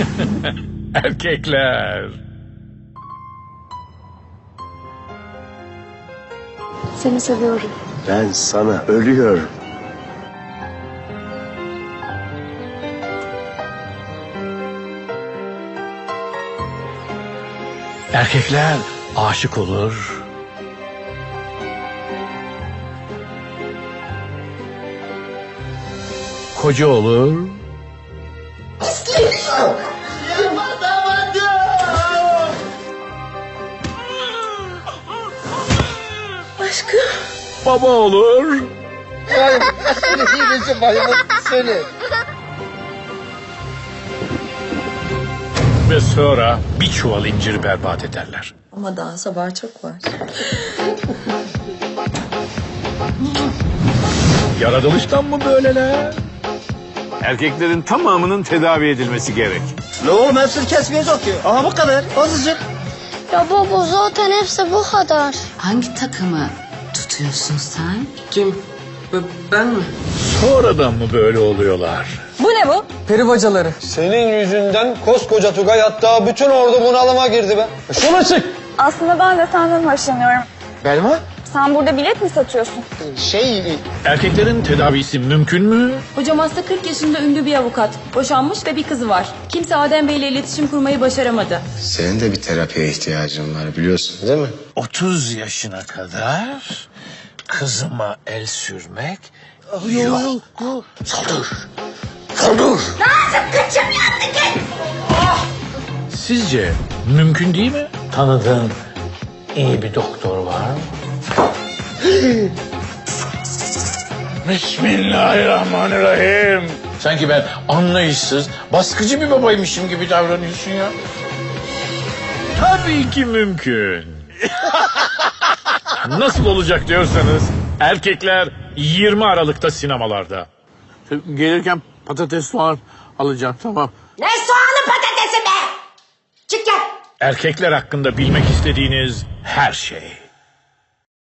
Erkekler. Seni seviyorum. Ben sana ölüyorum. Erkekler aşık olur. Koca olur. Aşkım. Baba olur. Ve sonra bir çuval incir berbat ederler. Ama daha sabah çok var. Yaratılıştan mı böyleler? Erkeklerin tamamının tedavi edilmesi gerek. Ne oğlum hepsini kesmeyecek ki. Aha bu kadar. Azıcık. Ya baba zaten hepsi bu kadar. Hangi takımı tutuyorsun sen? Kim? Ben mi? Sonradan mı böyle oluyorlar? Bu ne bu? Peri bacaları. Senin yüzünden koskoca Tugay hatta bütün ordu bunalıma girdi be. Şuna çık. Aslında ben de senden hoşlanıyorum. Belma? Sen burada bilet mi satıyorsun? Şey Erkeklerin tedavisi mümkün mü? Hocam hasta 40 yaşında ünlü bir avukat. Boşanmış ve bir kızı var. Kimse Adem Bey ile iletişim kurmayı başaramadı. Senin de bir terapiye ihtiyacın var biliyorsun değil mi? 30 yaşına kadar kızıma el sürmek yok. Saldır. Saldır. Sizce mümkün değil mi? Tanıdığın iyi bir doktor var mı? Bismillahirrahmanirrahim. Sanki ben anlayışsız, baskıcı bir babaymışım gibi davranıyorsun ya. Tabii ki mümkün. Nasıl olacak diyorsanız erkekler 20 Aralık'ta sinemalarda. Gelirken patates soğan alacağım tamam. Ne soğanı patatesi be? Çık gel. Erkekler hakkında bilmek istediğiniz her şey.